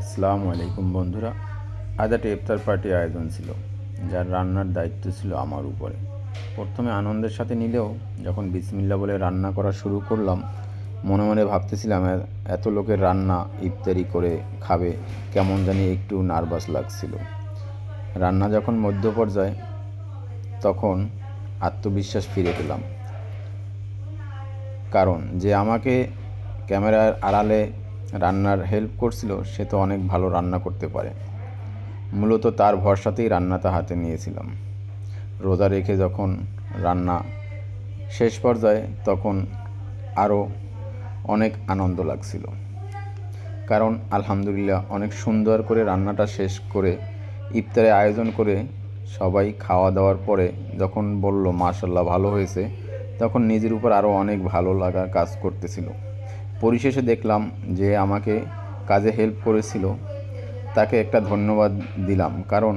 আসসালামু আলাইকুম বন্ধুরা। আজ একটা ইফতার পার্টি আয়োজন ছিল, যার রান্নার দায়িত্ব ছিল আমার উপরে। প্রথমে আনন্দের সাথে নিলেও যখন বিসমিল্লা বলে রান্না করা শুরু করলাম, মনে মনে ভাবতেছিলাম এত লোকের রান্না ইফতারি করে খাবে, কেমন জানি একটু নার্ভাস লাগছিল। রান্না যখন মধ্য পর্যায়ে, তখন আত্মবিশ্বাস ফিরে পেলাম। কারণ যে আমাকে ক্যামেরার আড়ালে রান্নার হেল্প করছিল, সে তো অনেক ভালো রান্না করতে পারে। মূলত তার ভরসাতেই রান্নাটা হাতে নিয়েছিলাম। রোজা রেখে যখন রান্না শেষ পর্যায়ে, তখন আরও অনেক আনন্দ লাগছিল। কারণ আলহামদুলিল্লাহ অনেক সুন্দর করে রান্নাটা শেষ করে, ইফতারে আয়োজন করে সবাই খাওয়া দাওয়ার পরে যখন বলল মাশাল্লাহ ভালো হয়েছে, তখন নিজের উপর আরও অনেক ভালো লাগা কাজ করতেছিল। পরিশেষে দেখলাম যে আমাকে কাজে হেল্প করেছিল। তাকে একটা ধন্যবাদ দিলাম। কারণ